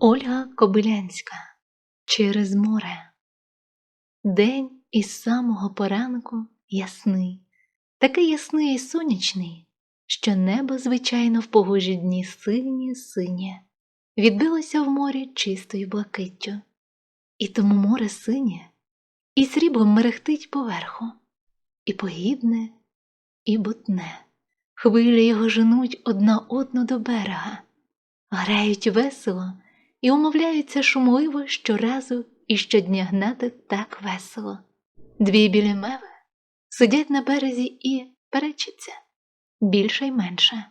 Ольга Кобилянська Через море. День із самого поранку ясний, такий ясний і сонячний, що небо, звичайно, в погожі дні синє синє, відбилося в морі чистою блакиттю. І тому море синє, і сріблом мерехтить поверху, і погідне, і бутне. Хвилі його женуть одна одну до берега, грають весело і умовляються шумливо щоразу і щодня гнати так весело. Дві білі меви сидять на березі і перечаться більше й менше.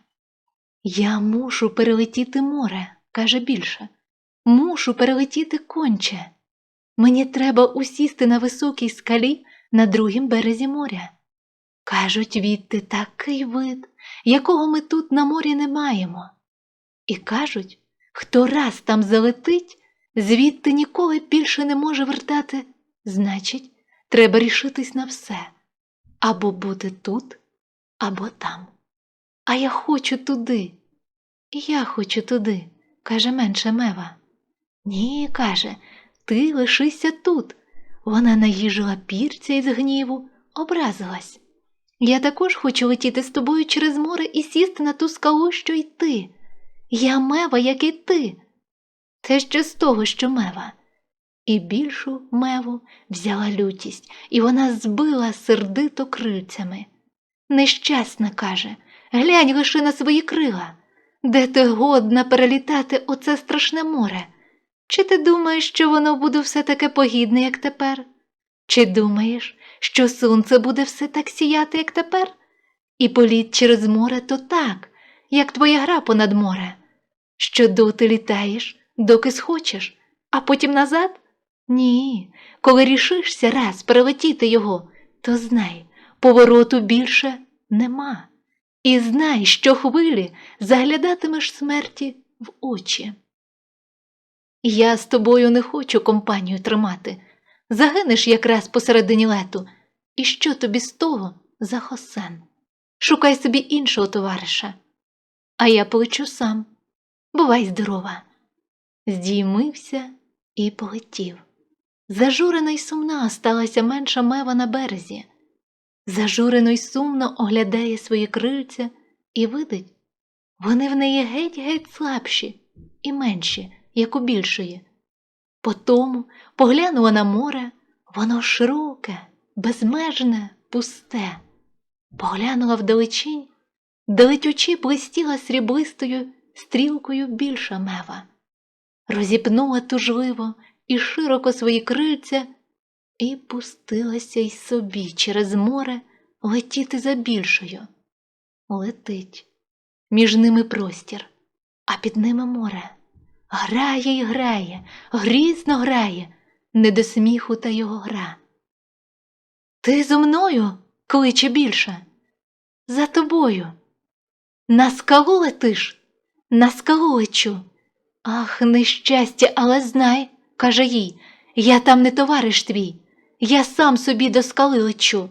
Я мушу перелетіти море, каже більше, мушу перелетіти конче. Мені треба усісти на високій скалі на другім березі моря. Кажуть, відти такий вид, якого ми тут на морі не маємо. І кажуть, хто раз там залетить, звідти ніколи більше не може вертати, значить, треба рішитись на все або бути тут, або там. А я хочу туди. І я хочу туди, каже менша мева. Ні, каже, ти лишися тут. Вона наїжила пірця із гніву, образилась. Я також хочу летіти з тобою через море і сісти на ту скалу, що й ти. Я мева, як і ти. Це ще з того, що мева. І більшу меву взяла лютість, і вона збила сердито крильцями. Нещасна, каже, глянь лише на свої крила. Де ти годна перелітати оце страшне море? Чи ти думаєш, що воно буде все таке погідне, як тепер? Чи думаєш, що сонце буде все так сіяти, як тепер? І політ через море то так, як твоя гра понад море, що доти літаєш, доки схочеш, а потім назад? Ні, коли рішишся раз перелетіти його, то знай, повороту більше нема. І знай, що хвилі заглядатимеш смерті в очі. Я з тобою не хочу компанію тримати. Загинеш якраз посередині лету. І що тобі з того за хосен? Шукай собі іншого товариша. А я полечу сам. Бувай здорова. Здіймився і полетів. Зажурена й сумна осталася менша мева на березі. Зажурено й сумно оглядає свої крильця і видить, вони в неї геть-геть слабші і менші, як у більшої. Потому поглянула на море, воно широке, безмежне, пусте. Поглянула вдалечінь, де летючи блистіла сріблистою стрілкою більша мева, розіпнула тужливо і широко свої крильця і пустилася й собі через море летіти за більшою. Летить, між ними простір, а під ними море. Грає й грає, грізно грає, не до сміху та його гра. Ти зо мною кличе більше, за тобою. На скалу летиш, на скалу лечу. Ах, нещастя, але знай, каже їй, я там не товариш твій, я сам собі до скали лечу.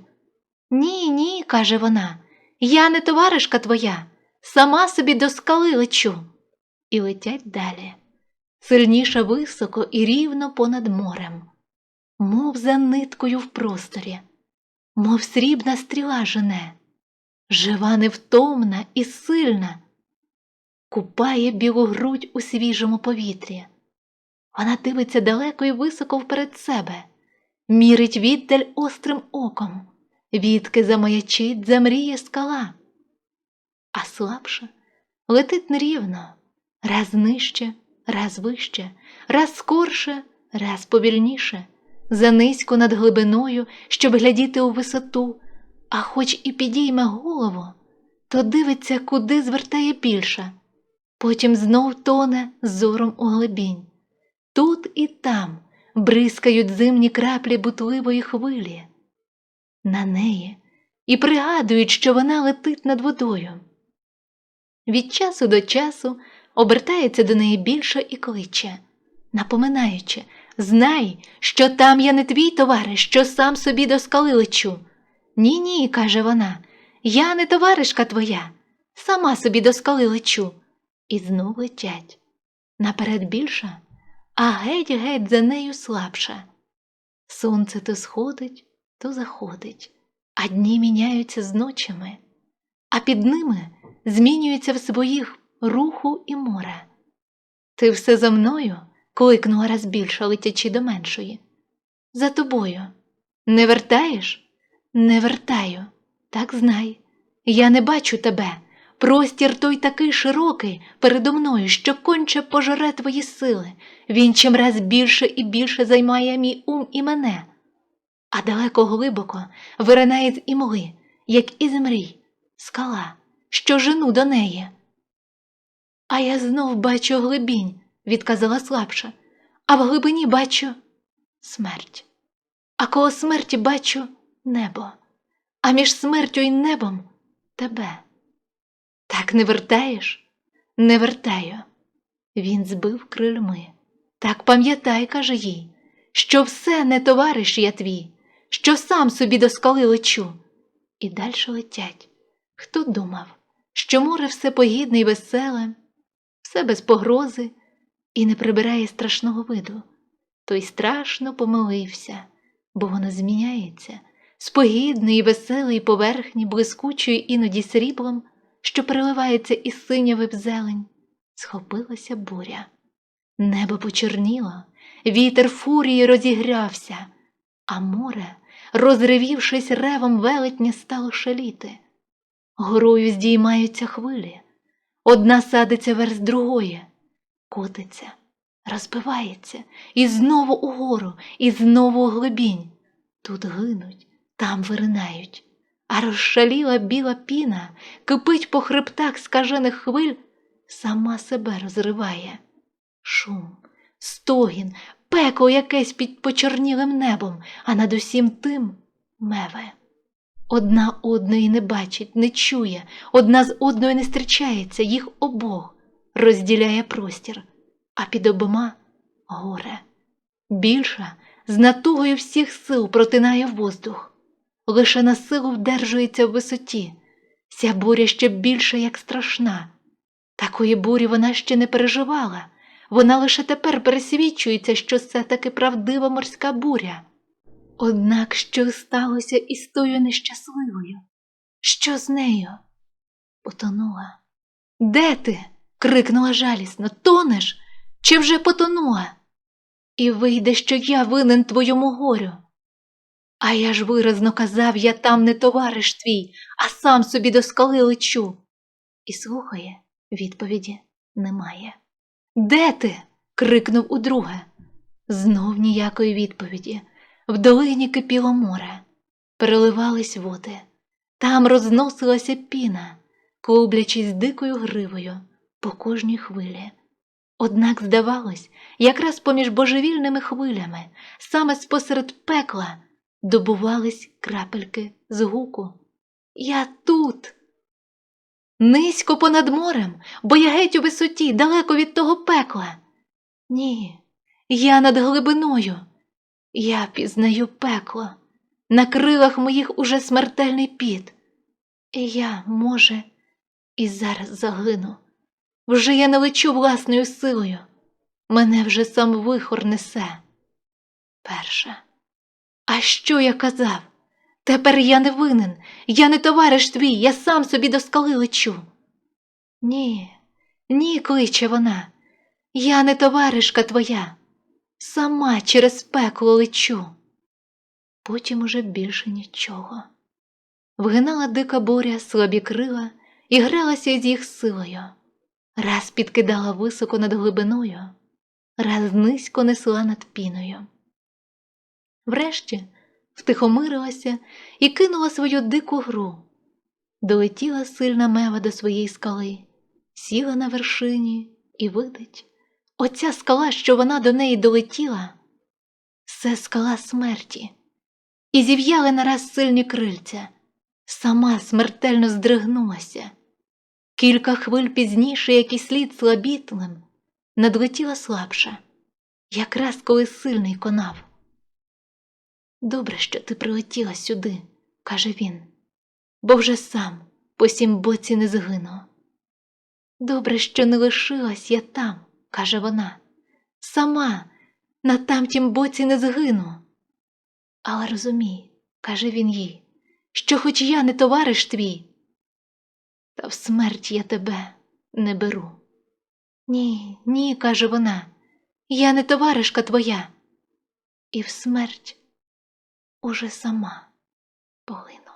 Ні, ні, каже вона, я не товаришка твоя, сама собі до скали лечу. І летять далі, сильніше високо і рівно понад морем, мов за ниткою в просторі, мов срібна стріла жене, жива невтомна і сильна, купає білу грудь у свіжому повітрі. Вона дивиться далеко і високо вперед себе, мірить віддаль острим оком, відки замаячить, замріє скала, а слабше летить нерівно, раз нижче, раз вище, раз скорше, раз повільніше, занизько над глибиною, щоб глядіти у висоту, а хоч і підійме голову, то дивиться, куди звертає більше, потім знов тоне зором у глибінь. Тут і там бризкають зимні краплі бутливої хвилі. На неї і пригадують, що вона летить над водою. Від часу до часу обертається до неї більше і кличе, напоминаючи Знай, що там я не твій товариш, що сам собі до скали лечу. Ні, ні, каже вона, я не товаришка твоя, сама собі до скали лечу. І знов летять. Наперед більша а геть-геть за нею слабша. Сонце то сходить, то заходить, а дні міняються з ночами, а під ними змінюються в своїх руху і море. Ти все за мною кликнула раз більше, летячи до меншої. За тобою. Не вертаєш? Не вертаю. Так знай. Я не бачу тебе. Простір той такий широкий передо мною, що конче пожере твої сили. Він чимраз більше і більше займає мій ум і мене, а далеко глибоко виринає з імли, як із мрій, скала, що жену до неї. А я знов бачу глибінь, відказала слабша, а в глибині бачу смерть. А коло смерті бачу небо, а між смертю і небом тебе. Так не вертаєш? Не вертаю. Він збив крильми. Так пам'ятай, каже їй, що все не товариш я твій, що сам собі до скали лечу. І дальше летять. Хто думав, що море все погідне й веселе, все без погрози і не прибирає страшного виду, той страшно помилився, бо воно зміняється з погідної, веселої поверхні, блискучою іноді сріблом, що переливається із синяве в зелень, схопилася буря. Небо почорніло, вітер фурії розігрявся, а море, розривівшись ревом велетня, стало шаліти. Горою здіймаються хвилі, одна садиться верх другої, котиться, розбивається, і знову угору, і знову у глибінь. Тут гинуть, там виринають, а розшаліла біла піна кипить по хребтах скажених хвиль, сама себе розриває. Шум, стогін, пекло якесь під почорнілим небом, а над усім тим меве. Одна одної не бачить, не чує, одна з одною не зустрічається, їх обох розділяє простір, а під обома горе. Більша з натугою всіх сил протинає воздух, лише на силу вдержується в висоті, ця буря ще більша, як страшна. Такої бурі вона ще не переживала. Вона лише тепер пересвідчується, що це таки правдива морська буря. Однак що сталося із тою нещасливою? Що з нею? Потонула. Де ти? крикнула жалісно. Тонеш? Чи вже потонула? І вийде, що я винен твоєму горю. А я ж виразно казав, я там не товариш твій, а сам собі до скали лечу. І слухає, відповіді немає. Де ти? крикнув удруге. Знов ніякої відповіді. В долині кипіло море, переливались води, там розносилася піна, клублячись дикою гривою по кожній хвилі. Однак, здавалось, якраз поміж божевільними хвилями, саме спосеред пекла, добувались крапельки з гуку. Я тут. Низько понад морем, бо я геть у висоті, далеко від того пекла. Ні, я над глибиною. Я пізнаю пекло, на крилах моїх уже смертельний піт. І я, може, і зараз загину. Вже я не лечу власною силою. Мене вже сам вихор несе. Перша. А що я казав? Тепер я не винен, я не товариш твій, я сам собі до скали лечу. Ні, ні, кличе вона, я не товаришка твоя, сама через пекло лечу. Потім уже більше нічого. Вгинала дика буря слабі крила і гралася з їх силою, раз підкидала високо над глибиною, раз низько несла над піною. Врешті втихомирилася і кинула свою дику гру. Долетіла сильна мева до своєї скали, сіла на вершині і видить. Оця скала, що вона до неї долетіла, це скала смерті, і зів'яли нараз сильні крильця, сама смертельно здригнулася. Кілька хвиль пізніше, як і слід слабітлим, надлетіла слабша, якраз коли сильний конав. Добре, що ти прилетіла сюди, каже він, бо вже сам по сім боці не згину. Добре, що не лишилась я там, каже вона, сама на тамтім боці не згину. Але розумій, каже він їй, що хоч я не товариш твій, та в смерть я тебе не беру. Ні, ні, каже вона, я не товаришка твоя, і в смерть уже сама поглину.